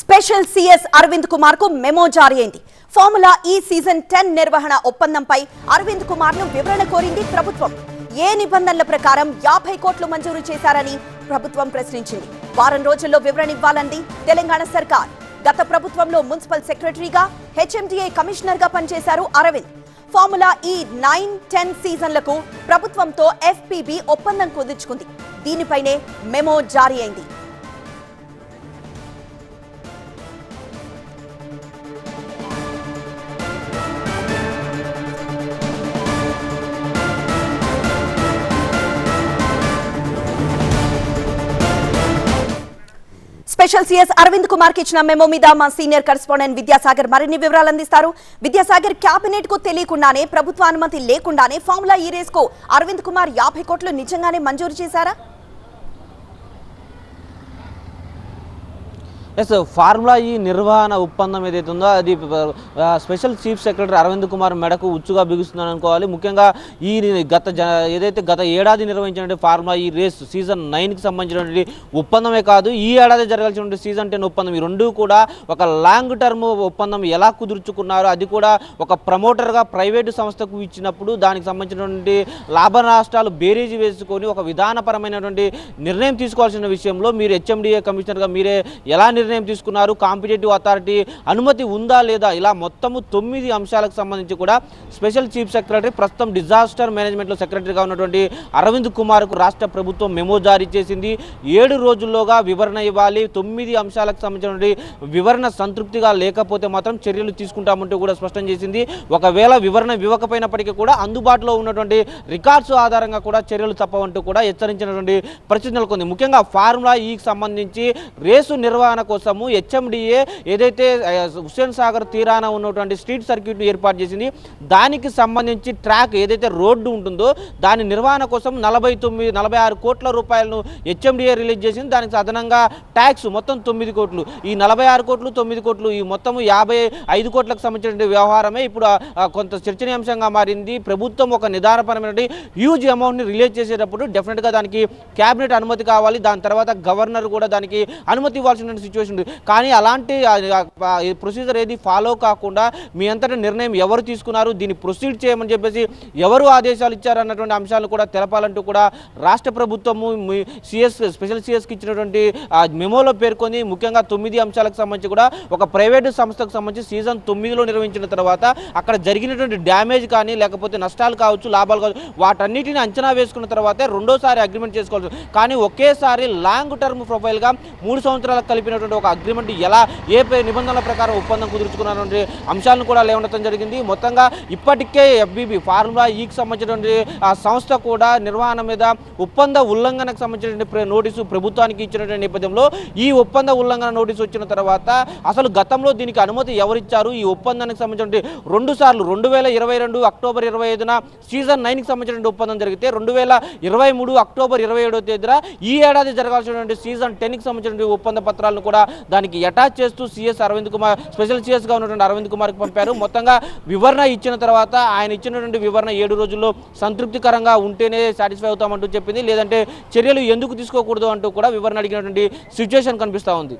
Special CS Arvind కుమార్కు memo జారీ అయింది ఫార్ములా ఈ సీజన్ టెన్ నిర్వహణ ఒప్పందంపై అరవింద్ కుమార్ను వివరణ కోరింది ప్రభుత్వం. ఏ నిబంధనల ప్రకారం యాభై కోట్లు మంజూరు చేశారని ప్రభుత్వం ప్రశ్నించింది. వారం రోజుల్లో వివరణ ఇవ్వాలంది తెలంగాణ సర్కార్. గత ప్రభుత్వంలో మున్సిపల్ సెక్రటరీగా హెచ్ఎండిఏ కమిషనర్గా పనిచేశారు Arvind. Formula E nine ten సీజన్లకు ప్రభుత్వంతో ఎఫ్పిబి ఒప్పందం కుదుర్చుకుంది. దీనిపైనే మెమో జారీ అయింది. స్పెషల్ సిఎస్ అరవింద్ కుమార్కి ఇచ్చిన మెమో మీద మా సీనియర్ కరెస్పాండెంట్ విద్యాసాగర్ మరిన్ని వివరాలు అందిస్తారు. విద్యాసాగర్ క్యాబినెట్కు తెలియకుండానే ప్రభుత్వ అనుమతి లేకుండానే ఫార్ములా ఈ రేస్కు అరవింద్ కుమార్ యాభై కోట్లు నిజంగానే మంజూరు చేశారా? ఎస్ ఫార్ములా ఈ నిర్వహణ ఒప్పందం ఏదైతే ఉందో అది special chief secretary Arvind Kumar మెడకు ఉచ్చుగా బిగుస్తుందని అనుకోవాలి. ముఖ్యంగా ఈ గత ఏదైతే గత ఏడాది నిర్వహించినటువంటి ఫార్ములా ఈ రేస్ సీజన్ నైన్కి సంబంధించినటువంటి ఒప్పందమే కాదు ఈ ఏడాది జరగాల్సినటువంటి సీజన్ టెన్ ఒప్పందం ఈ రెండు కూడా ఒక లాంగ్ టర్మ్ ఒప్పందం ఎలా కుదుర్చుకున్నారో అది కూడా ఒక ప్రమోటర్గా ప్రైవేటు సంస్థకు ఇచ్చినప్పుడు దానికి సంబంధించినటువంటి లాభ నష్టాలు బేరీజు వేసుకొని ఒక విధానపరమైనటువంటి నిర్ణయం తీసుకోవాల్సిన విషయంలో మీరు హెచ్ఎండిఏ కమిషనర్గా మీరే ఎలా నిర్ణయం నిర్ణయం తీసుకున్నారు. కాంపిటేటివ్ అథారిటీ అనుమతి ఉందా లేదా? ఇలా మొత్తము తొమ్మిది అంశాలకు సంబంధించి కూడా స్పెషల్ చీఫ్ సెక్రటరీ ప్రస్తుతం డిజాస్టర్ మేనేజ్మెంట్లో సెక్రటరీగా ఉన్నటువంటి అరవింద్ కుమార్కు రాష్ట్ర ప్రభుత్వం మెమో జారీ చేసింది. ఏడు రోజుల్లోగా వివరణ ఇవ్వాలి. తొమ్మిది అంశాలకు సంబంధించినటువంటి వివరణ సంతృప్తిగా లేకపోతే మాత్రం చర్యలు తీసుకుంటామంటూ కూడా స్పష్టం చేసింది. ఒకవేళ వివరణ ఇవ్వకపోయినప్పటికీ కూడా అందుబాటులో ఉన్నటువంటి రికార్డ్స్ ఆధారంగా కూడా చర్యలు తప్పవంటూ కూడా హెచ్చరించినటువంటి పరిస్థితి నెలకొంది. ముఖ్యంగా ఫార్ములా ఈకి సంబంధించి రేసు నిర్వహణ కోసము హెచ్ఎండిఏ ఏదైతే హుస్సేన్ సాగర్ తీరాన ఉన్నటువంటి స్ట్రీట్ సర్క్యూట్ను ఏర్పాటు చేసింది దానికి సంబంధించి ట్రాక్ ఏదైతే రోడ్డు ఉంటుందో దాని నిర్వహణ కోసం నలభై తొమ్మిది నలభై ఆరు కోట్ల రూపాయలను హెచ్ఎండిఏ రిలీజ్ చేసింది. దానికి అదనంగా ట్యాక్స్ మొత్తం తొమ్మిది కోట్లు. ఈ నలభై ఆరు కోట్లు తొమ్మిది కోట్లు ఈ మొత్తం యాభై ఐదు కోట్లకు సంబంధించిన వ్యవహారమే ఇప్పుడు కొంత చర్చనీయాంశంగా మారింది. ప్రభుత్వం ఒక నిదానపరమైన హ్యూజ్ అమౌంట్ని రిలీజ్ చేసేటప్పుడు డెఫినెట్గా దానికి క్యాబినెట్ అనుమతి కావాలి. దాని తర్వాత గవర్నర్ కూడా దానికి అనుమతి ఇవ్వాల్సిన సిచ్యువేషన్ ఉంది కానీ అలాంటి ప్రొసీజర్ ఏది ఫాలో కాకుండా మీ అంతటా నిర్ణయం ఎవరు తీసుకున్నారు దీన్ని ప్రొసీడ్ చేయమని చెప్పేసి ఎవరు ఆదేశాలు ఇచ్చారన్నటువంటి అంశాలు కూడా తెలపాలంటూ కూడా రాష్ట్ర ప్రభుత్వము సిఎస్ స్పెషల్ సిఎస్కి ఇచ్చినటువంటి మెమోలో పేర్కొని ముఖ్యంగా తొమ్మిది అంశాలకు సంబంధించి కూడా ఒక ప్రైవేటు సంస్థకు సంబంధించి సీజన్ తొమ్మిదిలో నిర్వహించిన తర్వాత అక్కడ జరిగినటువంటి డ్యామేజ్ కానీ లేకపోతే నష్టాలు కావచ్చు లాభాలు కావచ్చు వాటన్నిటిని అంచనా వేసుకున్న తర్వాతే రెండోసారి అగ్రిమెంట్ చేసుకోవచ్చు కానీ ఒకేసారి లాంగ్ టర్మ్ ప్రొఫైల్గా మూడు సంవత్సరాలకు కలిపినటువంటి ఒక అగ్రిమెంట్ ఎలా ఏ నిబంధనల ప్రకారం ఒప్పందం కుదుర్చుకున్నటువంటి అంశాలను కూడా లేవనెత్తడం జరిగింది. మొత్తంగా ఇప్పటికే ఎఫ్బిబి ఫార్ములా ఈకి సంబంధించినటువంటి ఆ సంస్థ కూడా నిర్వహణ మీద ఒప్పంద ఉల్లంఘనకు సంబంధించినటువంటి నోటీసు ప్రభుత్వానికి ఇచ్చినటువంటి నేపథ్యంలో ఈ ఒప్పంద ఉల్లంఘన నోటీసు వచ్చిన తర్వాత అసలు గతంలో దీనికి అనుమతి ఎవరిచ్చారు? ఈ ఒప్పందానికి సంబంధించిన రెండు సార్లు రెండు వేల ఇరవై రెండు అక్టోబర్ ఇరవై ఐదున సీజన్ నైన్కి సంబంధించిన ఒప్పందం జరిగితే రెండు వేల ఇరవై మూడు అక్టోబర్ ఇరవై ఏడో తేదీన ఈ ఏడాది జరగాల్సినటువంటి సీజన్ టెన్కి సంబంధించిన ఒప్పంద పత్రాలను కూడా కూడా దానికి అటాచ్ చేస్తూ సిఎస్ అరవింద్ కుమార్ స్పెషల్ సీఎస్గా ఉన్నటువంటి అరవింద్ కుమార్కి పంపారు. మొత్తంగా వివరణ ఇచ్చిన తర్వాత ఆయన ఇచ్చినటువంటి వివరణ ఏడు రోజుల్లో సంతృప్తికరంగా ఉంటేనే సాటిస్ఫై అవుతామంటూ చెప్పింది. లేదంటే చర్యలు ఎందుకు తీసుకోకూడదు అంటూ కూడా వివరణ అడిగినటువంటి సిచ్యువేషన్ కనిపిస్తూ ఉంది.